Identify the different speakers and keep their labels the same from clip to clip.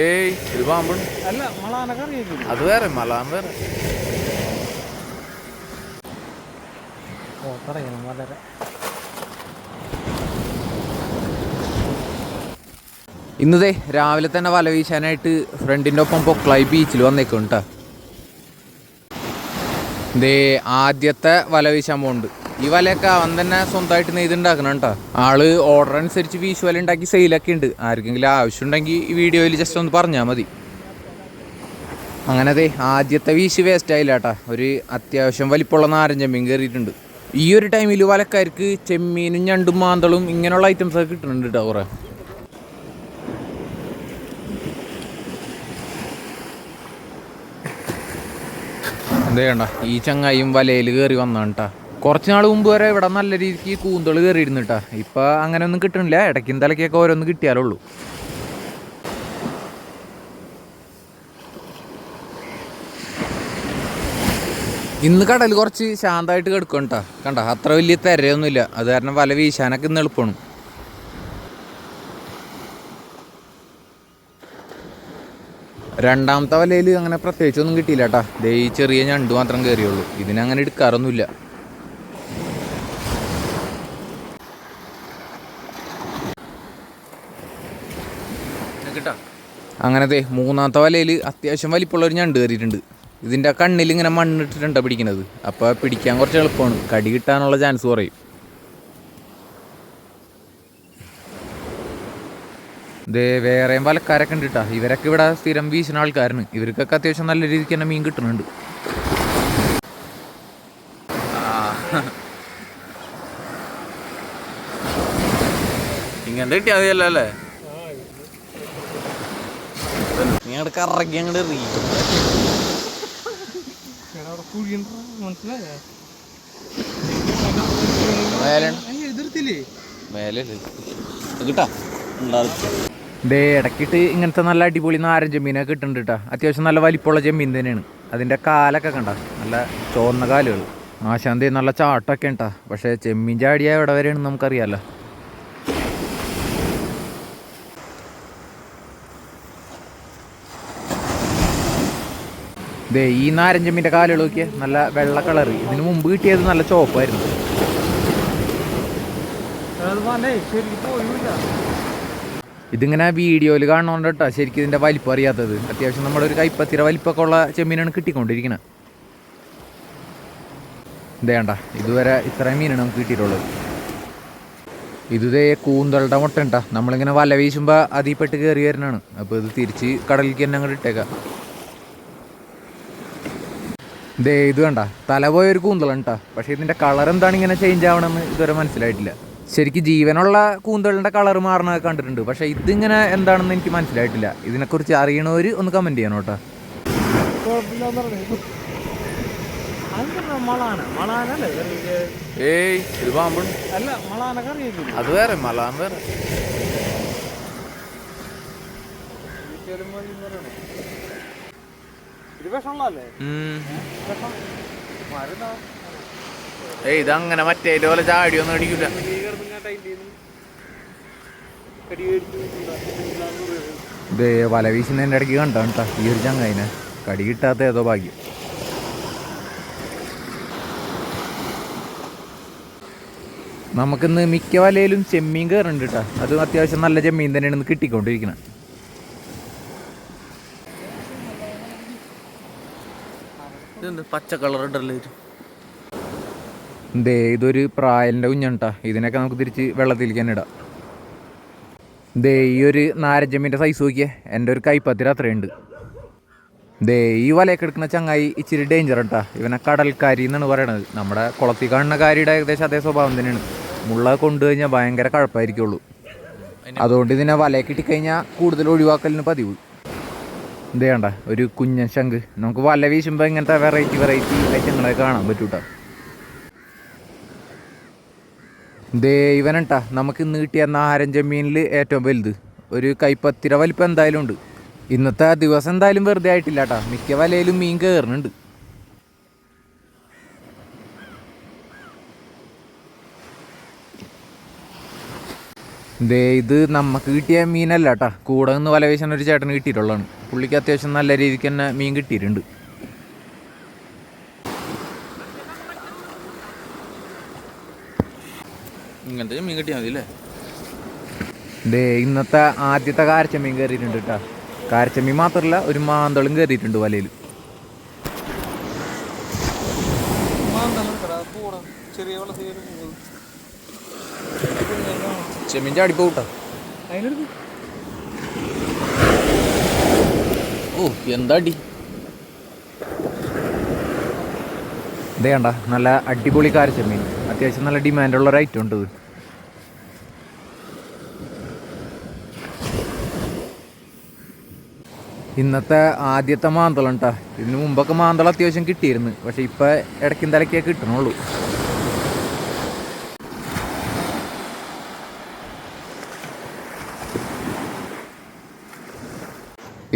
Speaker 1: ഏയ് ഇത് പാമ്പാണ്
Speaker 2: അല്ല മളാന
Speaker 1: അത് വേറെ മലാൻ വേറെ.
Speaker 2: വളരെ
Speaker 1: ഇന്നതേ രാവിലെ തന്നെ വല വീശാനായിട്ട് ഫ്രണ്ടിന്റെ ഒപ്പം പൊക്കളായി ബീച്ചിൽ വന്നേക്കും ദേ ആദ്യത്തെ വല വീശാൻ പോകുന്നുണ്ട് ഈ വലയൊക്കെ അവൻ തന്നെ സ്വന്തമായിട്ട് നെയ്തുണ്ടാക്കണം കേട്ടോ. ആൾ ഓർഡർ അനുസരിച്ച് വീശു വല ഉണ്ടാക്കി സെയിലൊക്കെ ഉണ്ട്. ആർക്കെങ്കിലും ആവശ്യം ഉണ്ടെങ്കിൽ ഈ വീഡിയോയിൽ ജസ്റ്റ് ഒന്ന് പറഞ്ഞാൽ മതി. അങ്ങനെ അതെ ആദ്യത്തെ വീശ് വേസ്റ്റ് ആയില്ല കേട്ടാ. ഒരു അത്യാവശ്യം വലിപ്പമുള്ള നാരൻ ചെമ്മീൻ കയറിയിട്ടുണ്ട്. ഈ ഒരു ടൈമിൽ വലക്കാർക്ക് ചെമ്മീനും ഞണ്ടും മാന്തളും ഇങ്ങനെയുള്ള ഐറ്റംസ് ഒക്കെ കിട്ടുന്നുണ്ട് കേട്ടോ കുറേ. എന്തേ ഈ ചങ്ങായും വലയിൽ കയറി വന്നാണ് കേട്ടാ. കുറച്ച് നാൾ മുമ്പ് വരെ ഇവിടെ നല്ല രീതിക്ക് കൂന്തൾ കയറിയിരുന്നു കേട്ടാ ഇപ്പൊ അങ്ങനെ ഒന്നും കിട്ടണില്ല. ഇടയ്ക്കും തലയ്ക്കൊക്കെ ഓരോന്ന് കിട്ടിയാലുള്ളൂ. ഇന്ന് കടൽ കുറച്ച് ശാന്തമായിട്ട് കിടക്കും കേട്ടോ കണ്ട? അത്ര വലിയ തിരയൊന്നുമില്ല. അത് കാരണം വല വീശാനൊക്കെ ഇന്ന് എളുപ്പമാണ് രണ്ടാമത്തെ വലയിൽ അങ്ങനെ പ്രത്യേകിച്ചൊന്നും കിട്ടിയില്ല കേട്ടാ ദേ ഈ ചെറിയ ഞണ്ട് മാത്രം കയറിയുള്ളൂ. ഇതിനങ്ങനെ എടുക്കാറൊന്നുമില്ല. അങ്ങനെ ദേ മൂന്നാമത്തെ വലയിൽ അത്യാവശ്യം വലിപ്പമുള്ള ഒരു ഞണ്ട് കയറിയിട്ടുണ്ട്. ഇതിന്റെ കണ്ണിൽ ഇങ്ങനെ മണ്ണിട്ടിട്ടുണ്ട് പിടിക്കുന്നത് അപ്പോൾ പിടിക്കാൻ കുറച്ച് എളുപ്പമാണ്. കടി കിട്ടാനുള്ള ചാൻസ് കുറയും. ദേ വേറെയും വലക്കാരൊക്കെ ഉണ്ട് കേട്ടോ ഇവരൊക്കെ ഇവിടെ സ്ഥിരം വീശുന്ന ആൾക്കാരാണ്. ഇവർക്കൊക്കെ അത്യാവശ്യം നല്ല രീതിക്ക് തന്നെ മീൻ കിട്ടുന്നുണ്ട് ഇങ്ങനത്തെ കിട്ടിയാൽ മതിയല്ലോ അല്ലേ? നീ അങ്ങോട്ട് കറക്കി അങ്ങോട്ട് എറി
Speaker 2: അവിടെ കുഴിയുണ്ടോ മനസ്സിലായോ
Speaker 1: മേലെ
Speaker 2: എതിർത്തില്ലേ
Speaker 1: മേലെ കിട്ടാ ദേ ഇടയ്ക്കിട്ട് ഇങ്ങനത്തെ നല്ല അടിപൊളി നാരൻ ചെമ്മീനൊക്കെ കിട്ടുന്നുണ്ട് കേട്ടോ അത്യാവശ്യം നല്ല വലിപ്പമുള്ള ചെമ്മീൻ തന്നെയാണ്. അതിന്റെ കാലൊക്കെ കണ്ട. നല്ല ചോന്ന കാലുകൾ. ആശാന്തി നല്ല ചാട്ടൊക്കെ ഉണ്ടാ പക്ഷേ ചെമ്മീൻ ചാടിയ എവിടെ വരെയാണ് നമുക്കറിയാമല്ലോ ദേ ഈ നാരഞ്ചമ്മിന്റെ ചെമ്മീന്റെ കാലുകൾ നോക്കിയേ നല്ല വെള്ള കളർ ഇതിനു മുമ്പ് കിട്ടിയത് നല്ല ചോപ്പായിരുന്നു ഇതിങ്ങനെ വീഡിയോയിൽ കാണുന്നുണ്ട് കേട്ടോ ശരിക്കും ഇതിന്റെ വലിപ്പം അറിയാത്തത്. അത്യാവശ്യം നമ്മുടെ ഒരു കൈപ്പത്തിര വലിപ്പമൊക്കെ ഉള്ള ചെമ്മീനാണ് കിട്ടിക്കൊണ്ടിരിക്കുന്നത് ഇതേണ്ട ഇതുവരെ ഇത്രയും മീനാണ് നമുക്ക് കിട്ടിയിട്ടുള്ളത്. ഇതേ കൂന്തളുടെ മുട്ട ഉണ്ടാ നമ്മളിങ്ങനെ വല വീശുമ്പോൾ അതിൽപ്പെട്ട് കയറി വരുന്നതാണ് അപ്പോൾ ഇത് തിരിച്ച് കടലിലേക്ക് തന്നെ അങ്ങോട്ട് ഇട്ടേക്കാം. ദേ ഇത് കണ്ട. തലപോയ ഒരു കൂന്തളാണ് കേട്ടോ പക്ഷേ ഇതിന്റെ കളർ എന്താണ് ഇങ്ങനെ ചേഞ്ച് ആവണമെന്ന് ഇതുവരെ മനസ്സിലായിട്ടില്ല. ശരിക്കും ജീവനുള്ള കൂന്തളിന്റെ കളർ മാറണ കണ്ടിട്ടുണ്ട്. പക്ഷേ ഇതിങ്ങനെ എന്താണെന്ന് എനിക്ക് മനസ്സിലായിട്ടില്ല. ഇതിനെക്കുറിച്ച് അറിയണവർ ഒന്ന് കമന്റ് ചെയ്യണം കേട്ടോ ഇത്
Speaker 2: അല്ല
Speaker 1: അത് വേറെ മലാൻ വേറെ. ഏയ് ഇതങ്ങനെ മറ്റേ പോലെ ചാടിയൊന്നും അടിക്കില്ല ഇത് വല വീശുന്നതിന്റെ ഇടയ്ക്ക് കണ്ടാണ് കേട്ടോ ഈ ഒരു ചങ്ങായിനെ. കടി കിട്ടാത്ത ഏതോ ഭാഗ്യം. നമുക്കിന്ന് മിക്ക വലയിലും ചെമ്മീൻ കയറുന്നുണ്ട് കേട്ടോ അതും അത്യാവശ്യം നല്ല ചെമ്മീൻ തന്നെയാണ് ഇന്ന് പച്ച കളർ ഉണ്ടല്ലോ ദേ ഇതൊരു പ്രായലിന്റെ കുഞ്ഞാണ് ഇതിനൊക്കെ നമുക്ക് തിരിച്ച് വെള്ളത്തിലേക്ക് തന്നെ ഇടാം. ദേ ഈ ഒരു നാരഞ്ചമ്മീന്റെ സൈസ് നോക്കിയേ. എന്റെ ഒരു കൈപ്പത്തിര അത്രയുണ്ട് ദേ ഈ വലയൊക്കെ എടുക്കുന്ന ചങ്ങായി ഇച്ചിരി ഡേഞ്ചർ കേട്ടാ ഇവനെ കടൽക്കാരി എന്നാണ് പറയണത്. നമ്മുടെ കുളത്തിൽ കാണുന്ന കാരിയുടെ ഏകദേശം അതേ സ്വഭാവം തന്നെയാണ്. മുള്ള കൊണ്ടു കഴിഞ്ഞാൽ ഭയങ്കര കഴപ്പായിരിക്കുള്ളൂ. അതുകൊണ്ട് ഇതിനെ വലയൊക്കെ ഇട്ടിക്കഴിഞ്ഞാൽ കൂടുതൽ ഒഴിവാക്കലിന് പതിവ്. ഇതേ ചെയ്യണ്ട ഒരു കുഞ്ഞൻ ശംഖ്. നമുക്ക് വല വീശുമ്പോൾ ഇങ്ങനത്തെ വെറൈറ്റി വെറൈറ്റി ഐറ്റങ്ങളെ കാണാൻ പറ്റൂട്ടോ. ദേ ഇവനട്ടാ നമുക്ക് ഇന്ന് കിട്ടിയ മീനിൽ ചെമ്മീനിൽ ഏറ്റവും വലുത്. ഒരു കൈപ്പത്തിര വലിപ്പം എന്തായാലും ഉണ്ട്. ഇന്നത്തെ ദിവസം എന്തായാലും വെറുതെ ആയിട്ടില്ല കേട്ടോ മിക്ക വലയിലും മീൻ കയറുന്നുണ്ട് ദേ ഇത് നമുക്ക് കിട്ടിയ മീനല്ല കേട്ടോ കൂടെ നിന്ന് വല വീശാൻ ഒരു ചേട്ടന് കിട്ടിയിട്ടുള്ളതാണ്. പുള്ളിക്ക് അത്യാവശ്യം നല്ല രീതിക്ക് തന്നെ മീൻ കിട്ടിയിട്ടുണ്ട്.
Speaker 3: ഇങ്ങനത്തെ മീൻ കിട്ടിയാൽ മതി അല്ലേ
Speaker 1: ദേ ഇന്നത്തെ ആദ്യത്തെ കാരച്ചമീൻ കയറിയിട്ടുണ്ട് കേട്ടോ. കാരച്ചമീൻ മാത്രമല്ല ഒരു മാന്തളും കയറിയിട്ടുണ്ട് വലയിൽ.
Speaker 2: ചെറിയ അടിപ്പ്
Speaker 1: കൂട്ടാ ചാടിപ്പോട്ടാ
Speaker 3: ഓ എന്താടി?
Speaker 1: ഇതേ നല്ല അടിപൊളി കാരച്ചമീൻ അത്യാവശ്യം നല്ല ഡിമാൻഡ് ഉള്ള ഒരു ഐറ്റം ഉണ്ട് ഇത്. ഇന്നത്തെ ആദ്യത്തെ മാന്തളം കേട്ടാ ഇതിന് മുമ്പൊക്കെ മാന്തളം അത്യാവശ്യം കിട്ടിയിരുന്നു. പക്ഷെ ഇപ്പൊ ഇടയ്ക്കും തലക്കേ കിട്ടണുള്ളൂ.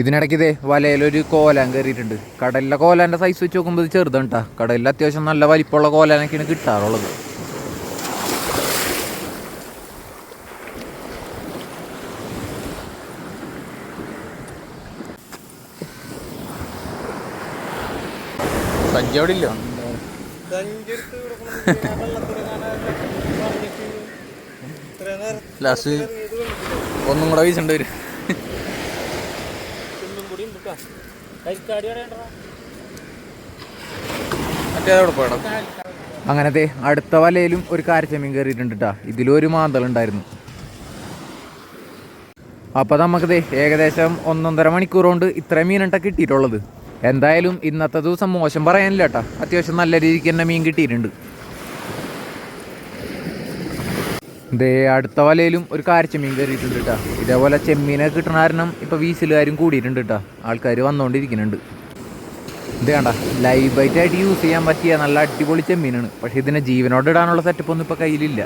Speaker 1: ഇതിനിടയ്ക്ക് ഇതേ വലയിലൊരു കോലാൻ കയറിയിട്ടുണ്ട്. കടലിലെ കോലാന്റെ സൈസ് വെച്ച് നോക്കുമ്പോൾ ഇത് ചെറുതാണ് കേട്ടോ കടലിൽ അത്യാവശ്യം നല്ല വലിപ്പമുള്ള കോലാനൊക്കെയാണ് കിട്ടാറുള്ളത്.
Speaker 3: സഞ്ചി അവിടെ ഇല്ല? ഒന്നും കൂടെ വീശേണ്ടി വരും
Speaker 2: ഒന്നും കൂടി ഉണ്ട് ട്ടാ. കരിക്കാടി അവിടെ ഉണ്ടെടാ.
Speaker 3: മറ്റേ അവിടെ പോയടാ
Speaker 1: അങ്ങനത്തെ അടുത്ത വലയിലും ഒരു കാരച്ചമീൻ കയറിയിട്ടുണ്ട് കേട്ടോ ഇതിലും ഒരു മാന്തളുണ്ടായിരുന്നു അപ്പൊ നമുക്കിത് ഏകദേശം ഒന്നൊന്നര മണിക്കൂർ കൊണ്ട് ഇത്രയും മീനുണ്ട കിട്ടിയിട്ടുള്ളത്. എന്തായാലും ഇന്നത്തെ ദിവസം മോശം പറയാനില്ല കേട്ടോ അത്യാവശ്യം നല്ല രീതിക്ക് തന്നെ മീൻ കിട്ടിയിട്ടുണ്ട്. ദേ അടുത്ത വലയിലും ഒരു കാരച്ചമീൻ കയറിയിട്ടുണ്ട് കേട്ടോ ഇതേപോലെ ചെമ്മീനെ കിട്ടണ കാരണം ഇപ്പോൾ വീസിലുകാരും കൂടിയിട്ടുണ്ട് കേട്ടോ ആൾക്കാർ വന്നുകൊണ്ടിരിക്കുന്നുണ്ട് ഇത് കണ്ട ലൈവ് ബൈറ്റ് ആയിട്ട് യൂസ് ചെയ്യാൻ പറ്റിയ നല്ല അടിപൊളി ചെമ്മീനാണ്. പക്ഷെ ഇതിനെ ജീവനോട് ഇടാനുള്ള സെറ്റപ്പ് ഒന്നും ഇപ്പോൾ കയ്യിലില്ല.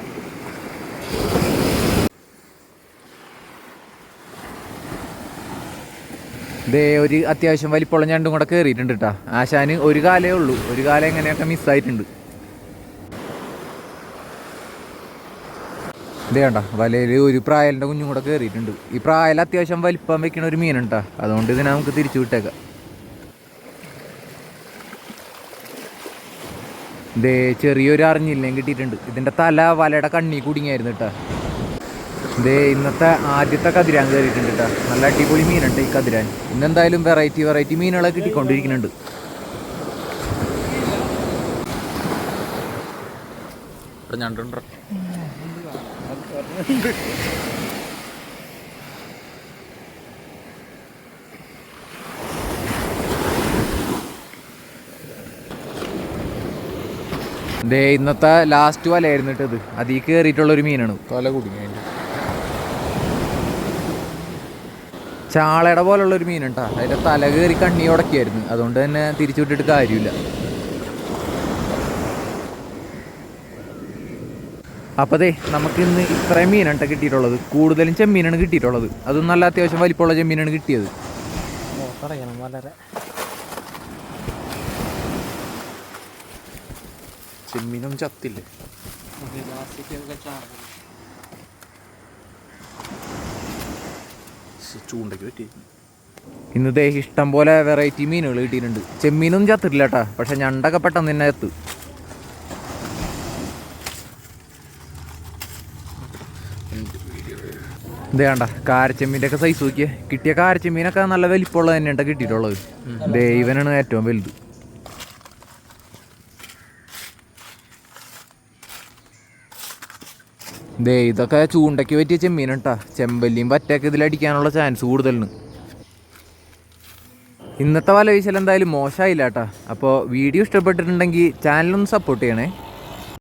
Speaker 1: ദേ ഒരു അത്യാവശ്യം വലിപ്പമുള്ള ഞണ്ടും കൂടെ കയറിയിട്ടുണ്ട് കേട്ടോ ആശാന് ഒരു കാലേ ഉള്ളൂ. ഒരു കാലം എങ്ങനെയൊക്കെ മിസ്സായിട്ടുണ്ട് ഇതേ കണ്ട? വലയിൽ ഒരു പ്രായലിന്റെ കുഞ്ഞും കൂടെ കയറിയിട്ടുണ്ട് ഈ പ്രായൽ അത്യാവശ്യം വലിപ്പം വെക്കണ ഒരു മീനുണ്ടാ. അതുകൊണ്ട് ഇതിനെ നമുക്ക് തിരിച്ചു വിട്ടേക്കാം. ഇതേ ചെറിയൊരു അറിഞ്ഞില്ലേം കിട്ടിയിട്ടുണ്ട്. ഇതിന്റെ തല വലയുടെ കണ്ണി കുടുങ്ങിയായിരുന്നു കേട്ടോ ഇതേ ഇന്നത്തെ ആദ്യത്തെ കതിരാൻ കയറിയിട്ടുണ്ട് കേട്ടോ നല്ല അടിപൊളി മീനുണ്ട് ഈ കതിരാൻ. ഇന്നെന്തായാലും വെറൈറ്റി വെറൈറ്റി മീനുകളെ കിട്ടിക്കൊണ്ടിരിക്കുന്നുണ്ട്.
Speaker 3: ഇവിടെ ഞണ്ടുണ്ടോ
Speaker 1: ദേ ഇന്നത്തെ ലാസ്റ്റ് വലയായിരുന്നു കേട്ടത് അതിൽ കയറിയിട്ടുള്ള ഒരു മീനാണ്.
Speaker 3: തല കുടുങ്ങി
Speaker 1: ചാളയുടെ പോലുള്ള ഒരു മീനുണ്ടാ അതിന്റെ തല കയറി കണ്ണി ഉടക്കിയായിരുന്നു. അതുകൊണ്ട് തന്നെ തിരിച്ചു വിട്ടിട്ട് കാര്യമില്ല. അപ്പോൾ അതെ നമുക്ക് ഇന്ന് ഇത്രയും മീനാണ് ട്ടോ കിട്ടിയിട്ടുള്ളത്. കൂടുതലും ചെമ്മീനാണ് കിട്ടിയിട്ടുള്ളത്. അതൊന്നും നല്ല അത്യാവശ്യം വലിപ്പമുള്ള ചെമ്മീനാണ് കിട്ടിയത്.
Speaker 2: വളരെ.
Speaker 3: ചെമ്മീനും ചത്തില്ലേ.
Speaker 2: ഇന്നത്തെ ചാർജ്
Speaker 3: ശ്ശെ, ചൂണ്ടയ്ക്ക് പറ്റി.
Speaker 1: ഇന്ന് ദേ ഇഷ്ടം പോലെ വെറൈറ്റി മീനുകൾ കിട്ടിയിട്ടുണ്ട്. ചെമ്മീനും ചത്തിട്ടില്ല കേട്ടാ പക്ഷെ ഞണ്ടൊക്കെ പെട്ടെന്ന് തന്നെ എത്തും ഇത് വേണ്ട കാരച്ചെമ്മീന്റെ ഒക്കെ സൈസ് നോക്കിയേ. കിട്ടിയ കാരച്ചെമ്മീനൊക്കെ നല്ല വലിപ്പമുള്ളത് തന്നെയാണ് കിട്ടിയിട്ടുള്ളത്. ദൈവനാണ് ഏറ്റവും വലുത്. ദേ ഇതൊക്കെ ചൂണ്ടയ്ക്ക് പറ്റിയ ചെമ്മീൻ കേട്ടാ ചെമ്പല്ലിയും പറ്റൊക്കെ ഇതിലടിക്കാനുള്ള ചാൻസ് കൂടുതലാണ്. ഇന്നത്തെ വല വീശൽ എന്തായാലും മോശമായില്ല കേട്ടാ അപ്പോൾ വീഡിയോ ഇഷ്ടപ്പെട്ടിട്ടുണ്ടെങ്കിൽ ചാനലൊന്ന് സപ്പോർട്ട് ചെയ്യണേ.